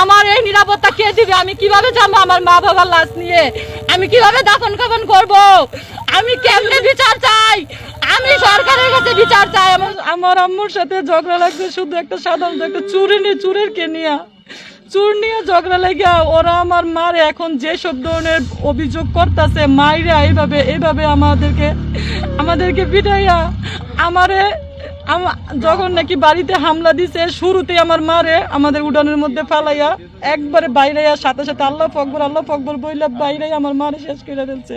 আমার এই নিরাপত্তা কে দিবে? আমি কীভাবে যাব আমার মা বাবার লাশ নিয়ে? আমি কীভাবে দাফন কাফন করব? আমি কেমনে বিচার চাই? আমি সরকারের কাছে বিচার চাই। আমার আম্মুর সাথে ঝগড়া লাগছে শুধু একটা সাধারণ একটা চুরি নিয়ে, চুরের কে নিয়ে? চুর নিয়ে ঝগড়া লেগে ওরা আমার মার। এখন যে সব ধরনের অভিযোগ করতেছে, মাইরা এইভাবে এইভাবে আমাদেরকে আমাদেরকে পিটাইয়া আমারে আমা- যখন নাকি বাড়িতে হামলা দিছে শুরুতে আমার মারে আমাদের উডানের মধ্যে ফালাইয়া একবারে বাইরে সাথে সাথে আল্লাহ ফকবর আল্লাহ ফকবর বইলা বাইরে আমার মারে শেষ করে ফেলছে।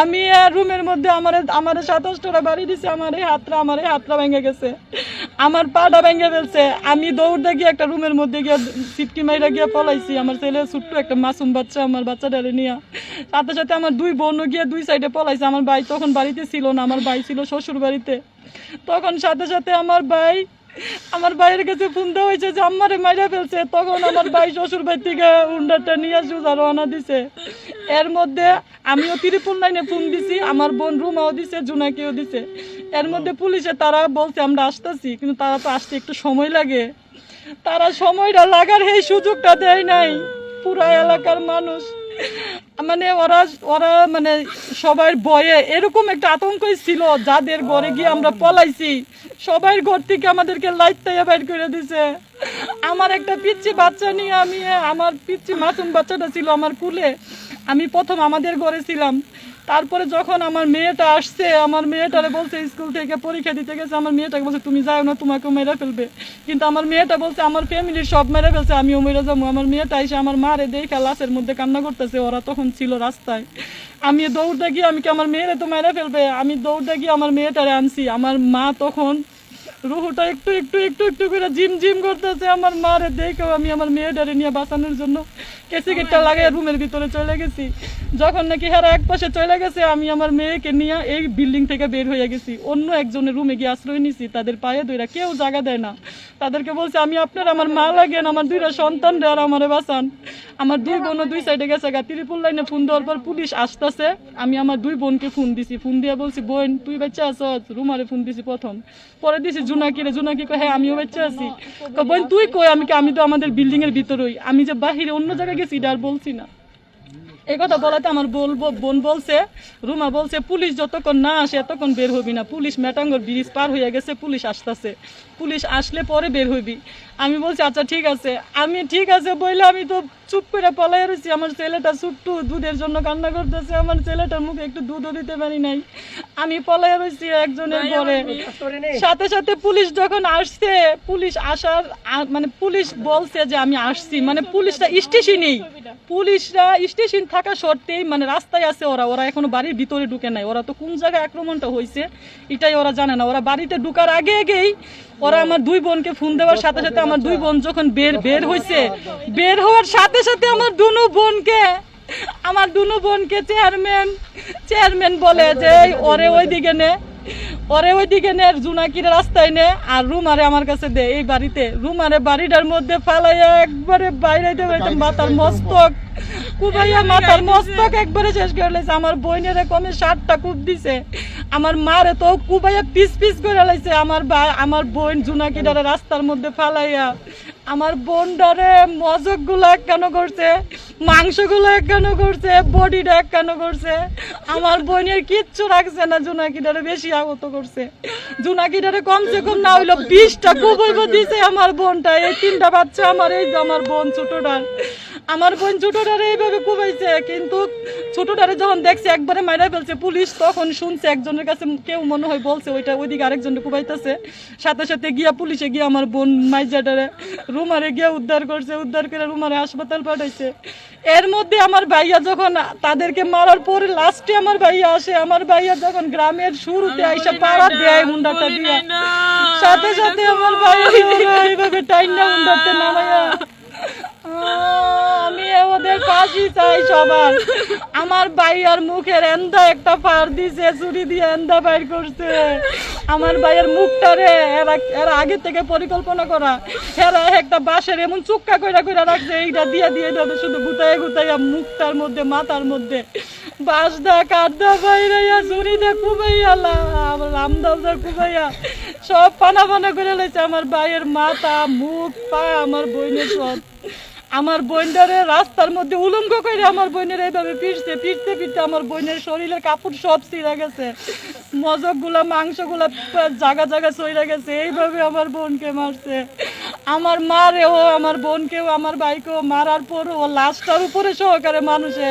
আমি রুমের মধ্যে আমার আমার সাতাশটা বাড়ি দিছে, আমার এই হাতরা আমার এই হাতরা ভেঙে গেছে। আমার পাটা ভেঙে ফেলছে। আমি দৌড়তে গিয়ে একটা রুমের মধ্যে গিয়ে সিটকি মাইরা গিয়ে পলাইছি আমার ছেলে ছোট্ট একটা মাসুম বাচ্চা, আমার বাচ্চাটারে নিয়ে। সাথে সাথে আমার দুই বোনও গিয়ে দুই সাইডে পলাইছে আমার ভাই তখন বাড়িতে ছিল না, আমার ভাই ছিল শ্বশুর বাড়িতে। তখন সাথে সাথে আমার ভাই, আমার ভাইয়ের কাছে ফোন দেওয়া হয়েছে যে, আম্মারে মাইরা ফেলছে। তখন আমার ভাই শ্বশুর বাড়ি থেকে উন্ডারটা নিয়ে সুজা রওনা দিছে। এর মধ্যে আমিও ত্রিপুল লাইনে ফোন দিছি, আমার বোন রুমাও দিছে, জুনাকেও দিছে। এর মধ্যে পুলিশে তারা বলছে, আমরা আসতেছি, কিন্তু তারা তো আসতে একটু সময় লাগে। তারা সময়টা লাগার এই সুযোগটা দেয় নাই, পুরা এলাকার মানুষ। মানে ওরা ওরা মানে সবার ভয়ে এরকম একটা আতঙ্কই ছিল, যাদের ঘরে গিয়ে আমরা পলাইছি। সবার ঘর থেকে আমাদেরকে লাইট তাইয়া বাইর করে দিছে। আমার একটা পিচ্ছি বাচ্চা নিয়ে আমি, আমার পিচ্ছি মাসুম বাচ্চাটা ছিল আমার কুলে। আমি প্রথম আমাদের ঘরে ছিলাম। তারপরে যখন আমার মেয়েটা আসছে, আমার মেয়েটারে বলছে, স্কুল থেকে পরীক্ষা দিতে গেছে। আমার মেয়েটাকে বলছে, তুমি যাও না, তোমাকেও মেরে ফেলবে। কিন্তু আমার মেয়েটা বলছে, আমার ফ্যামিলির সব মেরে ফেলছে, আমিও মেরে যাব। আমার মেয়েটা এসে আমার মারে দেখে লাশের মধ্যে কান্না করতেছে, ওরা তখন ছিল রাস্তায়। আমি দৌড়তে গিয়ে, আমি কি আমার মেয়েরে তো মেরে ফেলবে? আমি দৌড়তে গিয়ে আমার মেয়েটারে আনছি। আমার মা তখন রুহুটা একটু একটু একটু একটু করে জিম জিম করতেছে। আমার মারে দেখেও আমি আমার মেয়েটারে নিয়ে বাঁচানোর জন্য কেসি গেটটা লাগাই রুমের ভিতরে চলে গেছি। যখন নাকি হেরা এক পাশে চলে গেছে, আমি আমার মেয়েকে নিয়ে এই বিল্ডিং থেকে বের হয়ে গেছি। অন্য একজনের রুমে গিয়ে আশ্রয় নিছি, তাদের পায়ে দুইরা কেউ জায়গা দেয় না। তাদেরকে বলছে, আমি আপনার, আমার মা লাগেন, আমার দুইটা সন্তান আর আমারে বাঁচান। আমার দুই বোনও দুই সাইডে গেছে গা। ত্রিপুল লাইনে ফোন দেওয়ার পর পুলিশ আসতেছে। আমি আমার দুই বোনকে ফোন দিছি। ফোন দিয়ে বলছি, বোন, তুই বাচ্চা আছ? রুমারে ফোন দিছি প্রথম। পরে দিছি জুনাকি রে জুনাকি কয় হ্যাঁ আমিও বাচ্চা আছি। বোন, তুই কই? আমি কি, আমি তো আমাদের বিল্ডিং এর ভিতরই। আমি যে বাহিরে অন্য জায়গায় গেছি আর বলছি না। এই কথা বলাতে আমার বলব বোন বলছে, রুমা বলছে, পুলিশ যতক্ষণ না আসে এতক্ষণ বের হবি না। পুলিশ মেটাঙ্গর ব্রিজ পার হয়ে গেছে, পুলিশ আসতেছে। পুলিশ আসলে পরে বের হইবি। আমি বলছি আচ্ছা ঠিক আছে। আমি ঠিক আছে বললে আমি তো চুপ করে পলাই রয়েছি আমার ছেলেটা ছুট্টু দুধের জন্য কান্না করতেছে। আমার ছেলেটার মুখে একটু দুধও দিতে পারি নাই। আমি পলাই রয়েছি একজনের ঘরে। সাথে সাথে পুলিশ যখন আসছে পুলিশ আসার মানে পুলিশ বলছে যে আমি আসছি। মানে পুলিশটা স্টেশনেই। পুলিশরা স্টেশন থাকা সত্ত্বেই মানে রাস্তায় আছে ওরা। ওরা এখনও বাড়ির ভিতরে ঢুকে নাই। ওরা তো কোন জায়গায় আক্রমণটা হয়েছে এটাই ওরা জানে না। ওরা বাড়িতে ঢুকার আগে আগেই ওরা আমার দুই বোনকে ফোন দেওয়ার সাথে সাথে আমার দুই বোন যখন বের বের হয়েছে বের হওয়ার সাথে সাথে আমার দুনো বোনকে আমার দুনো বোনকে চেয়ারম্যান চেয়ারম্যান বলে যে ওরে ওইদিকে নে। ওরে ওইদিকে নে জুনাকির রাস্তায় নে আর রুমারে আমার কাছে দে এই বাড়িতে। রুমারে বাড়িটার মধ্যে ফালাইয়া একবারে বাইরে দেবে মাথার মস্তক। কুবাইয়া মাথার মস্তক একবারে শেষ করে লাইছে। আমার বইনের কমে ষাটটা কূপ দিছে। আমার মারে তো কুবাইয়া পিস পিস করে লাইছে। আমার ভাই আমার বোন জুনাকিটারে রাস্তার মধ্যে ফালাইয়া। আমার বোনটারে মজকগুলা কেন করছে? মাংসগুলো কেন করছে, বডিটা কেন করছে। আমার বোনের কিচ্ছু রাখছে না, জুনাকিটারে বেশি আগত করছে। জুনাকিটারে কমসে কম না হইল বিশটা কুবইব দিছে আমার বোনটা। এই তিনটা বাচ্চা আমার, এই আমার বোন ছোটটার। আমার বোন ছোটটারে এইভাবে কুবাইছে, কিন্তু ছোটটারে যখন দেখছে, একবারে মাইরা ফেলছে। পুলিশ তখন শুনছে, একজনের কাছে কেউ মনে হয় বলছে, ওইটা ওইদিকে আরেকজনকে কুবাইতেছে। সাথে সাথে গিয়া পুলিশে গিয়ে আমার বোন মাইজাটারে রুমারে গিয়ে উদ্ধার করছে, উদ্ধার করে রুমারে হাসপাতাল পাঠাইছে। এর মধ্যে আমার ভাইয়া যখন তাদেরকে মারার পরে লাস্টে আমার ভাইয়া আসে আমার ভাইয়া যখন গ্রামের শুরুতে আইসা পাড়া দেয় হুন্ডাটা দিয়া। সাথে সাথে আমার ভাইয়া এইভাবে টাইনা হুন্ডাতে নামাইয়া আহ, আমি ফাঁসি চাই সবার। আমার ভাইয়ার মুখের এন্দা একটা ফার দিছে, চুরি দিয়ে এন্দা বাইর করছে। আমার ভাইয়ের মুখটারে এরা এরা আগে থেকে পরিকল্পনা করা। এরা একটা বাঁশের এমন চুক্কা কইরা কইরা রাখছে, এইটা দিয়ে দিয়ে দেবে শুধু গুতাইয়া গুতাইয়া মুখটার মধ্যে, মাথার মধ্যে। বাঁশ দা, কাঠ দা বাইরাইয়া, চুরি দা কুবাইয়া রামদাস কুবাইয়া। সব পানা পানা করে লেছে আমার ভাইয়ের মাথা, মুখ, পা, আমার বইনের সব। আমার বোনটারে রাস্তার মধ্যে উলঙ্গ করে আমার বোনের এইভাবে ফিরছে ফিরতে ফিরতে আমার বোনের শরীরের কাপড় সব ছিঁড়া গেছে। মজকগুলা মাংসগুলা জায়গা জায়গা সইরা গেছে, এইভাবে আমার বোনকে মারছে। আমার মা মারেও, আমার বোনকেও, আমার ভাইকেও মারার পরও ও লাশটার উপরে সহকারে মানুষে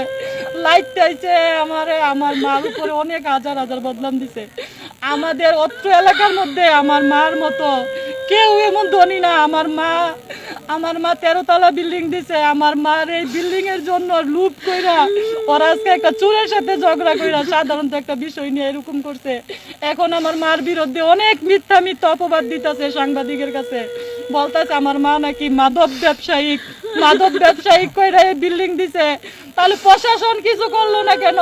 লাইট চাইছে আমারে, আমার মার উপরে অনেক হাজার হাজার বদলাম দিছে। আমাদের অত্র এলাকার মধ্যে আমার মার মতো কেউ এমন ধনী না, আমার মা আমার মা তেরো তেরোতলা বিল্ডিং দিছে, আমার মার এই বিল্ডিং এর জন্য লুপ কইরা ওরা আজকে একটা চুরের সাথে ঝগড়া কইরা সাধারণত একটা বিষয় নিয়ে এরকম করছে। এখন আমার মার বিরুদ্ধে অনেক মিথ্যা মিথ্যা অপবাদ দিতেছে সাংবাদিকের কাছে। বলতেছে, আমার মা নাকি মাদক ব্যবসায়িক মাদক ব্যবসায়িক কইরা এই বিল্ডিং দিছে। তাহলে প্রশাসন কিছু করল না কেন?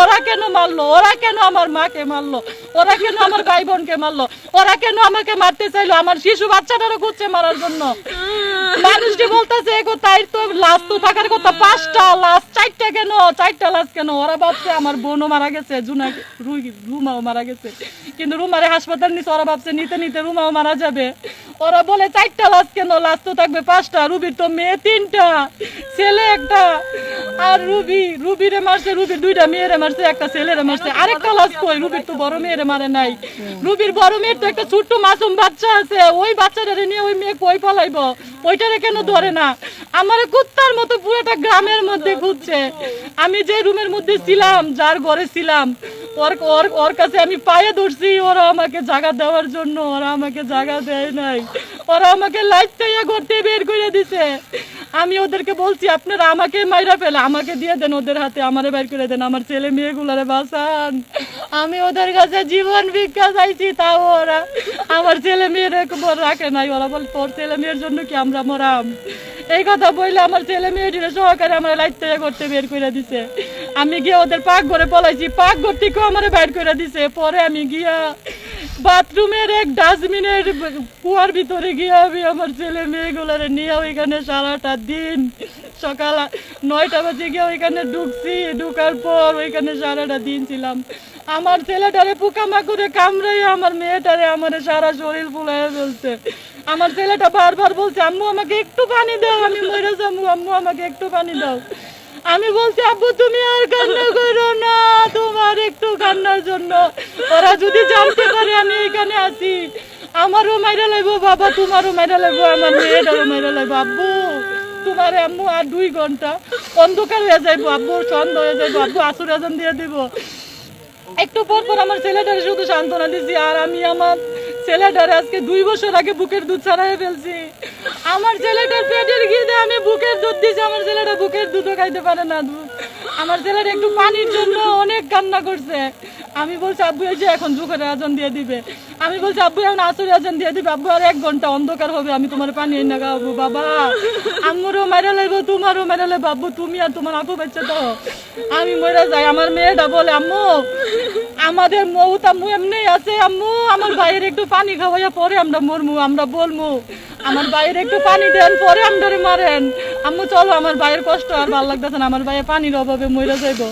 ওরা কেন মারলো? ওরা কেন আমার মাকে মারলো? ওরা কেন আমার ভাই বোনকে মারলো? ওরা কেন আমাকে মারতে চাইলো? আমার শিশু বাচ্চাটারও খুঁজছে মারার জন্য। মানুষটি বলতেছে এগো তাই তো লাশ তো থাকার কথা, পাঁচটা লাশ, চারটা কেন? চারটা লাশ কেন? ওরা ভাবছে আমার বোনও মারা গেছে, জুনা রুমাও মারা গেছে। কিন্তু রুমারে হাসপাতাল নিচ্ছে ওরা ভাবছে নিতে নিতে রুমাও মারা যাবে। ওরা বলে, চারটা লাশ কেন? লাশ তো থাকবে পাঁচটা, রুবির তো মেয়ে তিনটা, ছেলে একটা, আর রুবি, রুবিরে মারছে, রুবির দুইটা মেয়েরে মারছে, একটা ছেলেরে মারছে, আরেকটা লাশ কই? রুবির তো বড় মেয়েরে মারে নাই। রুবির বড় মেয়ের তো একটা ছোট্ট মাসুম বাচ্চা আছে, ওই বাচ্চাটারে নিয়ে ওই মেয়ে কই পালাইবো? ওইটারে কেন ধরে না? আমার কুত্তার মতো পুরোটা গ্রামের মধ্যে ঘুরছে আমি যে রুমের মধ্যে ছিলাম, যার ঘরে ছিলাম ওর ওর ওর কাছে আমি পায়ে ধরছি, ওরা আমাকে জায়গা দেওয়ার জন্য, ওরা আমাকে জায়গা দেয় নাই। ওরা আমাকে লাইট টাইয়া করতে বের করে দিছে। আমি ওদেরকে বলছি, আপনারা আমাকে মাইরা ফেলে, আমাকে দিয়ে দেন ওদের হাতে, আমারে বের করে দেন, আমার ছেলে মেয়েগুলারে বাঁচান। আমি ওদের কাছে জীবন ভিক্ষা চাইছি, তাও ওরা আমার ছেলে মেয়ের রাখে নাই। ওরা বল, তোর ছেলে মেয়ের জন্য কি আমরা মরাম? এই কথা বললে আমার ছেলে মেয়েটির সহকারে আমার লাইট তৈরি করতে বের করে দিছে। আমি গিয়ে ওদের পাক ঘরে পলাইছি। পাক ঘর থেকেও আমার বের করে দিছে। পরে আমি গিয়া বাথরুমের এক ডাস্টবিনের কুয়ার ভিতরে গিয়ে আমি আমার ছেলে মেয়েগুলোরে নিয়ে ওইখানে সারাটা দিন সকাল নয়টা বাজে গিয়ে ওইখানে ঢুকছি। ঢুকার পর ওইখানে সারাটা দিন ছিলাম। আমার ছেলেটারে পোকামাকুড়ে কামড়াই আমার মেয়েটারে আমার সারা শরীর ফুলাই ফেলছে। আমার ছেলেটা বারবার বলছে, আম্মু, আমাকে একটু পানি দাও, আমি মরে যাব। আম্মু, আমাকে একটু পানি দাও। আমি বলছি, আব্বু, তুমি আর কান্না করো না, তোমার একটু কান্নার জন্য। ওরা যদি জানতে পারে আমি এখানে আছি, আমারও মাইরা লাগবো বাবা, তোমারও মাইরা লাগবো আমার মেয়েটারও মাইরা লাগবো আব্বু, তোমার আম্মু আর দুই ঘণ্টা অন্ধকার হয়ে যাইবো। আব্বু, সন্ধ্যা হয়ে যাইবো। আব্বু, আসুর আজান দিয়ে দিব। একটু পর পর আমার ছেলেটারে শুধু সান্ত্বনা দিছি, আর আমি আমার ছেলেটারে আজকে দুই বছর আগে বুকের দুধ ছাড়াই ফেলছি। আমার ছেলেটার পেটের গিয়ে আমি বুকের দুধ দিছি, আমার ছেলেটা বুকের দুধও খাইতে পারে না। আমার ছেলেটা একটু পানির জন্য অনেক কান্না করছে। আমি বলছি, আব্বু যে এখন জুকের আজান দিয়ে দিবে। আমি বলছি, আব্বু, এখন আসুর আজান দিয়ে দিবে। আব্বু, আর এক ঘণ্টা অন্ধকার হবে, আমি তোমার পানি এনে খাওয়াবো, বাবা। আম্মুরও মেরে লাগবো তোমারও মেরে লাগবো আব্বু, তুমি আর তোমার আপু বাচ্চা তো আমি মরে যাই, আমার মেয়েটা বলে, আম্মু, আমাদের মৌত আম্মু এমনি আছে, আম্মু, আমার বাইরে একটু পানি খাওয়াইয়া পরে আমরা মরমু, আমরা বলমু, আমার বাইরে একটু পানি দেন, পরে আমরারে মারেন। আম্মু, চলো, আমার বাইরের কষ্ট আর ভালো লাগতেছে না, আমার বাইরে পানির অভাবে মরে যাইবো।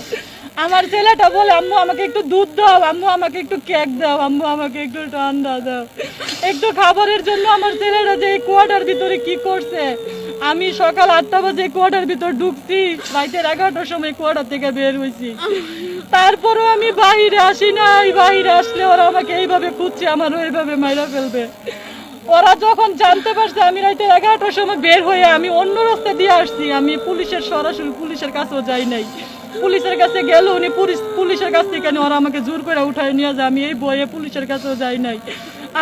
আমার ছেলেটা বলে, আম্মু, আমাকে একটু দুধ দাও, আম্মু, আমাকে একটু কেক দাও, আম্মু, আমাকে একটু ঠান্ডা দাও। একটু খাবারের জন্য আমার ছেলেটা যে কুয়াটার ভিতরে কি করছে? আমি সকাল আটটা বাজে কোয়াটার ভিতর ঢুকছি, রাইতের এগারোটার সময় কোয়াটার থেকে বের হয়েছি তারপরও আমি বাইরে আসি নাই, বাইরে আসলে ওরা আমাকে এইভাবে খুঁজছে আমার ওইভাবে মাইরা ফেলবে। ওরা যখন জানতে পারছে আমি রাইতে এগারোটার সময় বের হয়ে আমি অন্য রাস্তা দিয়ে আসছি, আমি পুলিশের সরাসরি পুলিশের কাছেও যাই নাই। পুলিশের কাছে গেল উনি পুলিশের কাছ থেকে ওরা আমাকে জোর করে উঠায় নিয়ে যায়, আমি এই বইয়ে পুলিশের কাছেও যাই নাই।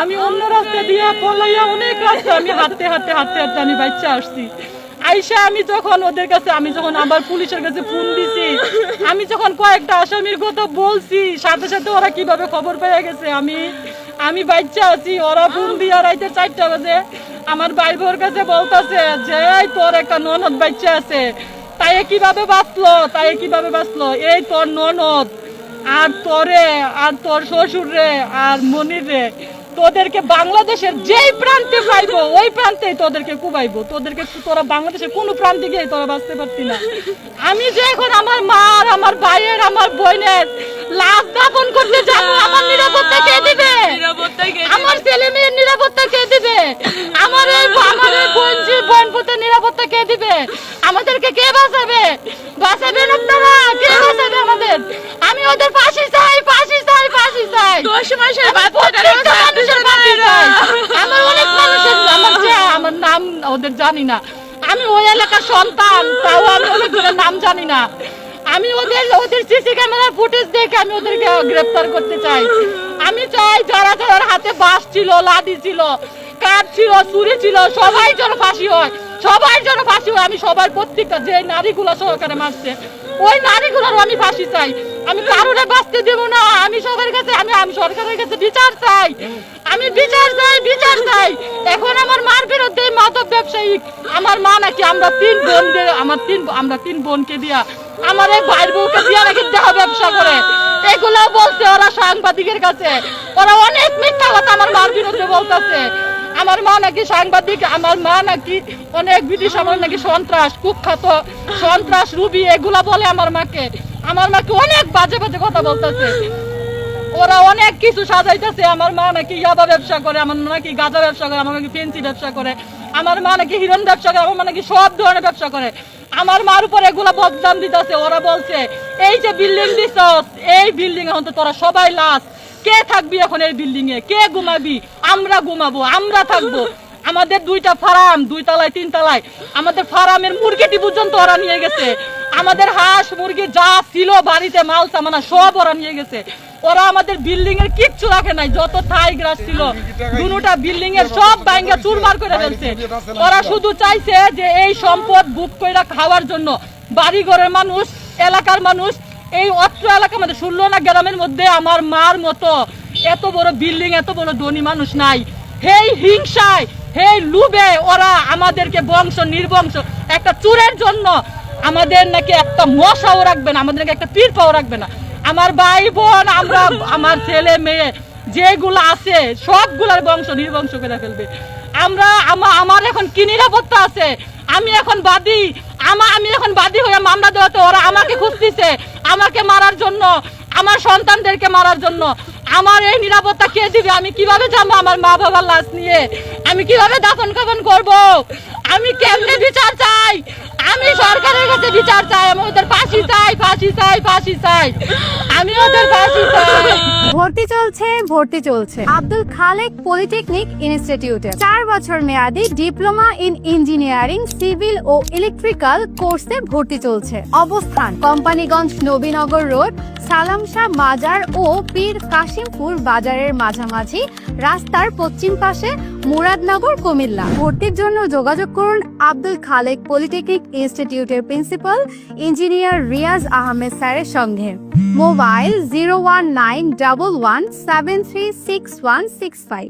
আমি অন্য রাস্তা দিয়ে পলাইয়া অনেক রাস্তা আমি হাঁটতে হাঁটতে হাঁটতে হাঁটতে আমি বাচ্চা আসছি। আইসা আমি যখন ওদের কাছে আমি যখন আবার পুলিশের কাছে ফোন দিছি, আমি যখন কয়েকটা আসামির কথা বলছি, সাথে সাথে ওরা কীভাবে খবর পেয়ে গেছে, আমি আমি বাচ্চা আছি, ওরা ফোন দিয়ে রাইতে চারটা বাজে। আমার ভাই বোর কাছে বলতেছে যে তোর একটা ননদ বাচ্চা আছে। তাই কীভাবে বাঁচলো? তাই কীভাবে বাঁচলো? এই তোর ননদ। আর তোরে, আর তোর শ্বশুর রে আর মনির রে তোদেরকে বাংলাদেশের যেই প্রান্তে পাইবো, ওই প্রান্তেই তোদেরকে কুবাইবো। তোদেরকে তোরা বাংলাদেশের কোনো প্রান্তে গিয়ে তোরা বাঁচতে পারতি না। আমি যে এখন আমার মার, আমার ভাইয়ের, আমার বোনের লাশ দাফন করতে যাব, আমার নিরাপত্তা জানি না। আমি ওই এলাকার সন্তান, তাও আমি ওদের নাম জানি না। আমি ওদের ওদের সিসি ক্যামেরার ফুটেজ দেখে আমি ওদেরকে গ্রেফতার করতে চাই। আমি চাই যারা যারা হাতে বাস ছিল লাদি ছিল, কাঠ ছিল চুরি ছিল, সবাই যেন ফাঁসি হয়। সবাই যেন ফাঁসি হয়। আমি সবার প্রত্যেকটা, যে নারীগুলো সহকারে মারছে, ওই নারীগুলোরও আমি ফাঁসি চাই। আমি কারোরে বাঁচতে দেবো না। আমি সবার কাছে, আমি আমি সরকারের কাছে বিচার চাই। আমি বিচার চাই বিচার চাই। এখন আমার মার আমার মা নাকি আমরা তিন বোন আমার তিন, আমরা তিন বোনকে দিয়া, আমার ভাইয়ের বউকে দিয়া নাকি ব্যবসা করে। এগুলো বলছে ওরা সাংবাদিকের কাছে। ওরা অনেক মিথ্যা কথা আমার মার বিরুদ্ধে বলতেছে। আমার মা নাকি সাংবাদিক, আমার মা নাকি অনেক ব্রিটিশ, আমার নাকি সন্ত্রাস, কুখ্যাত সন্ত্রাস, রুবি, এগুলা বলে আমার মাকে। আমার মাকে অনেক বাজে বাজে কথা বলতেছে। ওরা অনেক কিছু সাজাইতেছে। আমার মা নাকি ইয়াবা ব্যবসা করে, আমার মা নাকি গাঁজা ব্যবসা করে, আমার নাকি ফেন্সি ব্যবসা করে, আমার মা নাকি হিরণ ব্যবসা করে, আমার মা নাকি সব ধরনের ব্যবসা করে। আমার মার উপর এগুলা বদনাম দিতেছে, ওরা বলছে, এই যে বিল্ডিং দিছ এই বিল্ডিং এখন তো তোরা সবাই লাশ। কে থাকবি এখন এই বিল্ডিং এ? কে ঘুমাবি? আমরা ঘুমাবো, আমরা থাকব। আমাদের দুইটা ফার্ম, দুই তলায়, তিন তলায়। আমাদের ফার্মের মুরগিটি পর্যন্ত ওরা নিয়ে গেছে। আমাদের হাঁস মুরগি যা ছিল বাড়িতে, মাল, সামানা সব ওরা নিয়ে গেছে। ওরা আমাদের বিল্ডিং এর কিচ্ছু রাখে নাই, যত থাই গ্রাস ছিল, দুটা বিল্ডিং এর সব ভাঙ্গা চুরমার করে ফেলছে। ওরা শুধু চাইছে যে এই সম্পদ বুক কইরা খাওয়ার জন্য। বাড়ি ঘরের মানুষ, এলাকার মানুষ, এই অত্র এলাকার মধ্যে শুনলো না গ্রামের মধ্যে আমার মার মতো এত বড় বিল্ডিং এত বড় ধনী মানুষ নাই। হেই হিংসায়, হেই লুবে, ওরা আমাদেরকে বংশ, নির্বংশ, একটা চুরের জন্য আমাদের নাকি একটা মশাও রাখবে না, আমাদের নাকি একটা তীরপাও রাখবে না। আমার ভাই বোন, আমরা, আমার ছেলে, মেয়ে, যেগুলো আছে, সবগুলার বংশ নির্বংশ করে ফেলবে। আমরা আমার এখন কি নিরাপত্তা আছে? আমি এখন বাদী। আমা, আমি এখন বাদী হয়ে মামলা দেওয়াতে ওরা আমাকে খুঁজতেছে, আমাকে মারার জন্য, আমার সন্তানদেরকে মারার জন্য। আমার এই নিরাপত্তা কে দিবে? আমি কীভাবে যাব আমার মা বাবার লাশ নিয়ে? আমি কীভাবে দাফন কাফন করব? আমি কেমনে বিচার চাই? আমি সরকারের কাছে বিচার চাই, আমি ওদের ফাঁসি চাই ফাঁসি চাই ফাঁসি চাই। আমি ওদের ফাঁসি চাই। ভর্তি চলছে ভর্তি চলছে। আব্দুল খালেক পলিটেকনিক ইনস্টিটিউটে। চার বছর মেয়াদী ডিপ্লোমা ইন ইঞ্জিনিয়ারিং, সিভিল ও ইলেকট্রিক্যাল কোর্সে ভর্তি চলছে। অবস্থান, কোম্পানিগঞ্জ নবীনগর রোড, সালামশাহ মাজার ও পীর কাশিমপুর বাজারের মাঝামাঝি রাস্তার পশ্চিম পাশে মুরাদনগর, কুমিল্লা। ভর্তির জন্য যোগাযোগ করুন আব্দুল খালেক পলিটেকনিক ইনস্টিটিউটের প্রিন্সিপাল ইঞ্জিনিয়ার রিয়াজ আহমেদ স্যারের সঙ্গে। Mobile zero one nine double one seven three six one six five